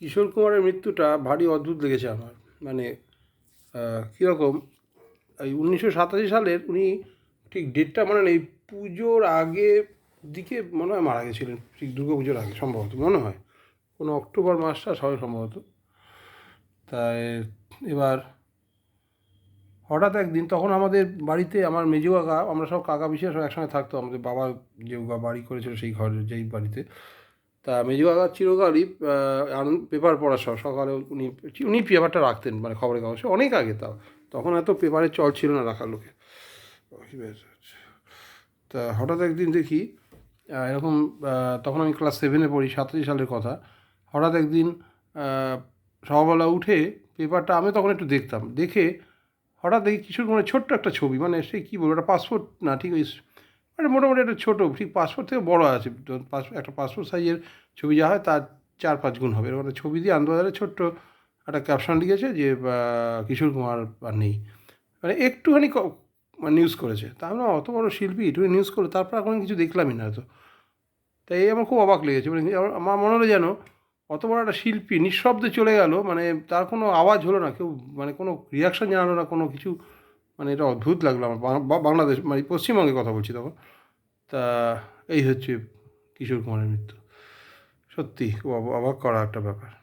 কিশোর কুমারের মৃত্যুটা ভারী অদ্ভুত লেগেছে আমার। মানে কীরকম? এই উনিশশো সাতাশি সালের উনি ঠিক ডেটটা মনে নেই, পুজোর আগে দিকে মনে হয় মারা গেছিলেন। ঠিক দুর্গা পুজোর আগে সম্ভবত, মনে হয়। কোনো অক্টোবর মাসটা সবাই সম্ভবত। তাই এবার হঠাৎ একদিন তখন আমাদের বাড়িতে আমার মেজো কাকা, আমরা সব কাকা বিশেষ সব একসঙ্গে থাকতো, আমাদের বাবা যে বাড়ি করেছিল সেই ঘরের যেই বাড়িতে। তা মেজো কাকা চিরকালই আনন্দ, পেপার পড়া সব, সকালে উনি উনি পেপারটা রাখতেন মানে খবরের কাগজে, অনেক আগে তাও। তখন এত পেপারের চল ছিল না রাখার লোকে তা হঠাৎ একদিন দেখি এরকম তখন আমি ক্লাস সেভেনে পড়ি সাতাশি সালের কথা, হঠাৎ একদিন সকালবেলা উঠে পেপারটা, আমি তখন একটু দেখতাম। দেখে হঠাৎ দেখি কিশোর কুমারের ছোট্ট একটা ছবি মানে সে কী বলব, একটা পাসপোর্ট, না ঠিক ওই মানে মোটামুটি একটা ছোটো, ঠিক পাসপোর্ট থেকে বড় আছে পাসপোর্ট একটা পাসপোর্ট সাইজের ছবি যা হয় তার চার পাঁচ গুণ হবে। এরকম একটা ছবি দিয়ে আনন্দবাজারে ছোট্ট একটা ক্যাপশন লিখেছে যে কিশোর কুমার আর নেই। মানে একটুখানি ক- মানে নিউজ করেছে। তা আমরা অত বড় শিল্পী একটু নিউজ করল তারপর কোনো কিছু দেখলামই না হয়তো। তাই এই আমার খুব অবাক লেগেছে। মানে আমার মনে হলো যেন অত বড় একটা শিল্পী নিঃশব্দে চলে গেল মানে তার কোনো আওয়াজ হলো না, কেউ মানে কোনো রিয়াকশন জানালো না, কোনো কিছু মানে এটা অদ্ভুত লাগল আমার। বাংলাদেশ মানে পশ্চিমবঙ্গের কথা বলছি তখন। তা এই হচ্ছে কিশোর কুমারের মৃত্যু। সত্যি অব- অবাক করা একটা ব্যাপার।